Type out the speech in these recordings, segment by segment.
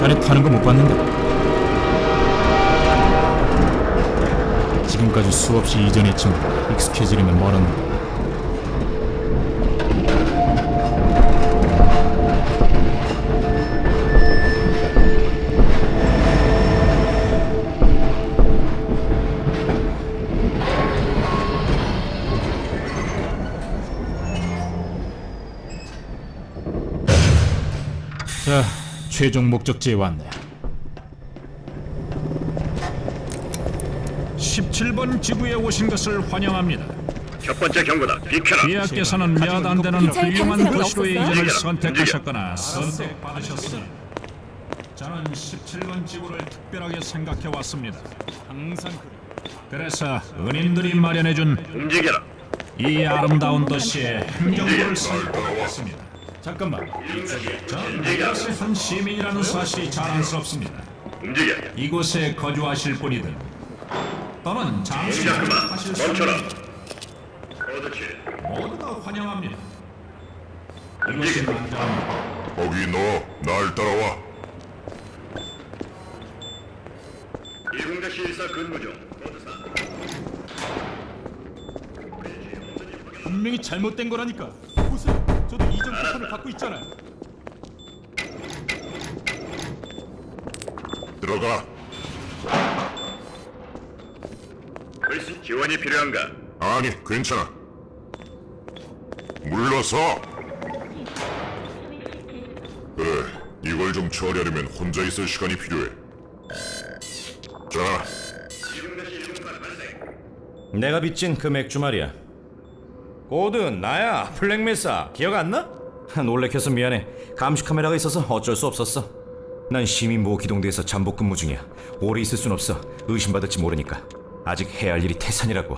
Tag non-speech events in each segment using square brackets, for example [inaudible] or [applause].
달에 타는 거 못 봤는데. 지금까지 수없이 이전했지만 익숙해지려면 멀었는데. 자, 최종 목적지에 왔네. 17번 지구에 오신 것을 환영합니다. 첫 번째 경고다. 비켜라. 비하께서는 몇 안 되는 훌륭한 도시로의 없었어요? 이전을 선택하셨거나 선택받으셨으니 저는 17번 지구를 특별하게 생각해 왔습니다. 항상 그래서 은인들이 마련해준 움직여라. 이 아름다운 도시의 행정부를 선택하겠습니다. 잠깐만. 전 이곳의 한 시민이라는 사실이 자랑스럽습니다. 움직여. 이곳에 거주하실 분이든 또는 잠시. 하실 수 멈춰라. 있는 그렇지. 모두가 환영합니다. 안전합니다. 거기 너 날 따라와. 이공자시 일사 근무 중. 모두사. 분명히 잘못된 거라니까. 저도 이전 패턴을 갖고 있잖아요. 들어가. 글씨 지원이 필요한가? 아니, 괜찮아. 물러서. 그래, 이걸 좀 처리하려면 혼자 있을 시간이 필요해. 자. 내가 빚진 그 맥주 말이야. 고든 나야 블랙메사 기억 안 나? [laughs] 놀래켜서 미안해. 감시 카메라가 있어서 어쩔 수 없었어. 난 시민 보호 기동대에서 잠복 근무 중이야. 오래 있을 순 없어. 의심받을지 모르니까. 아직 해야 할 일이 태산이라고.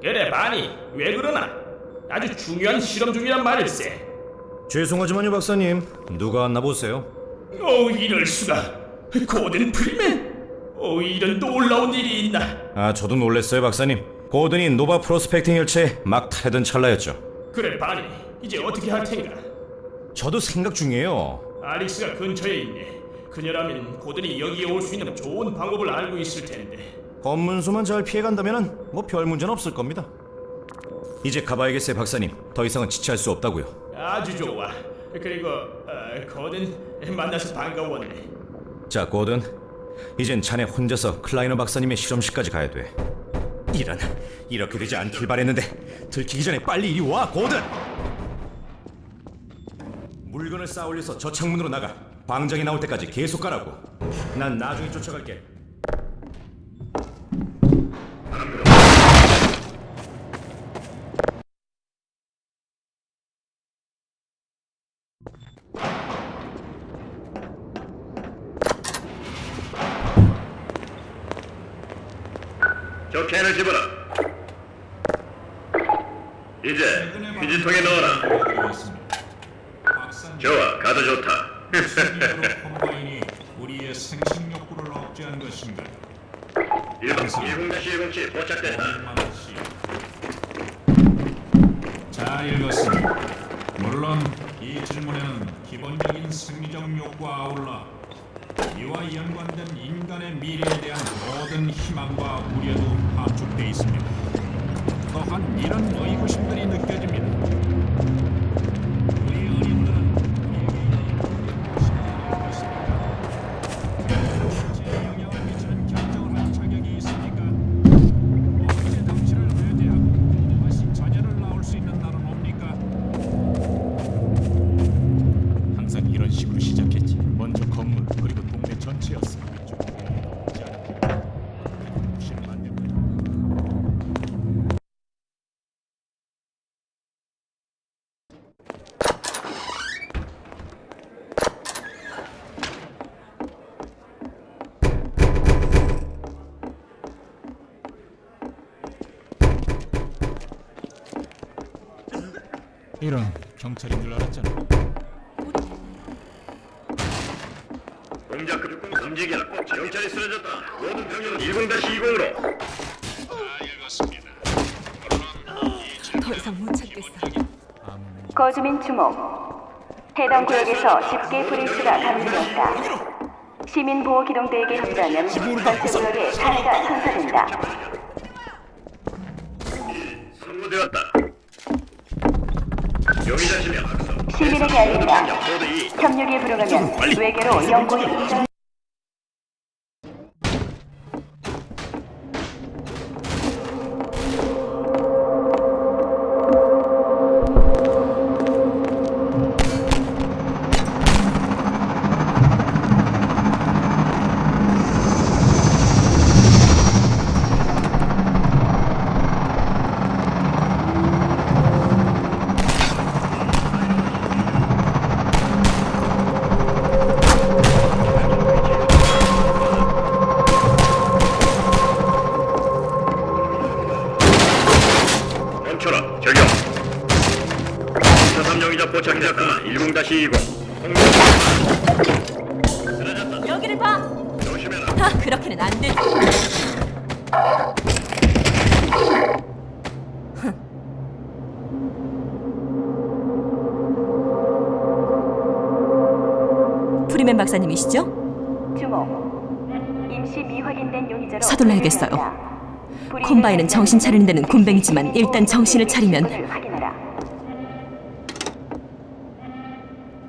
그래 바니 왜 그러나 아주 중요한 실험 중이란 말일세 죄송하지만요 박사님. 누가 왔나 보세요. 어 이럴 수가 고든 프리맨 어 이런 놀라운 일이 있나 아 저도 놀랬어요 박사님. 고든이 노바 프로스펙팅 열차에 막 타려던 찰나였죠. 그래 바니 이제 어떻게 할 텐가 저도 생각 중이에요. 알릭스가 근처에 있네 그녀라면 고든이 여기에 올 수 있는 좋은 방법을 알고 있을 텐데 검문소만 잘 피해간다면 뭐 별 문제는 없을 겁니다. 이제 가봐야겠어요 박사님. 더 이상은 지체할 수 없다고요. 아주 좋아 그리고 어, 고든 만나서 반가웠네 자, 고든. 이젠 자네 혼자서 클라이너 박사님의 실험실까지 가야 돼. 이런, 이렇게 되지 않길 바랬는데 들키기 전에 빨리 이리 와, 고든. 물건을 쌓아 올려서 저 창문으로 나가. 방장이 나올 때까지 계속 가라고. 난 나중에 쫓아갈게. 저 캔을 집어라. 이제 휴지통에 넣어라. 좋아, 가도 좋다. 콤바인이 우리의 생식 욕구를 억제한 것인가? 일반 이공자시 일공치 포착됐다. 만시. 잘 읽었습니다. 물론 이 질문에는 기본적인 생리적 욕구와 아울러 이와 연관된 인간의 미래에 대한 모든 희망과 우려도 함축돼 있습니다. 또한 이런 의구심들이 느껴집니다. 이런 경찰인 줄 알았잖아. 공작급 움직여라. 경찰이 쓰러졌다. 모든 병력은 10-20으로. 더 이상 못 찾겠어. 거주민 주목. 해당 구역에서 집계 브리스가 감지되었다. 시민 보호 기동대에게 협조하면 전체 구역에 탄해가 선사된다. 선고되었다. 용의자시면 악성. 시민에게 이 협력에 불응하면 외계로 영구히 멈춰라. 용의자 포착이다. 그만 10-20. 여기를 봐. 조심해라. 아, 그렇게는 안 돼. 프리맨 박사님이시죠? 주목. 임시 미확인된 용의자로 서둘러야겠어요. 분류됩니다. 콤바인은 정신 차리는 데는 곤뱅이지만 일단 정신을 차리면.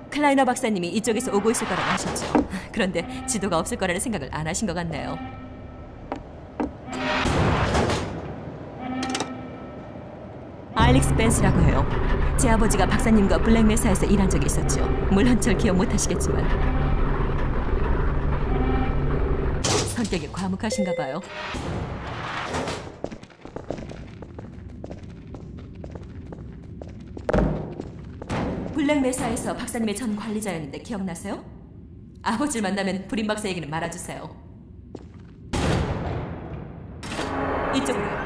클라이너 박사님이 이쪽에서 오고 있을 거라고 하셨죠. 그런데 지도가 없을 거라는 생각을 안 하신 것 같네요. 알릭스 벤스라고 해요. 제 아버지가 박사님과 블랙메사에서 일한 적이 있었죠. 물론 절 기억 못 하시겠지만. 성격이 과묵하신가 봐요. 블랙 메사에서 박사님의 전 관리자였는데 기억나세요? 아버지를 만나면 불임 박사 얘기는 말아주세요. 이쪽으로요.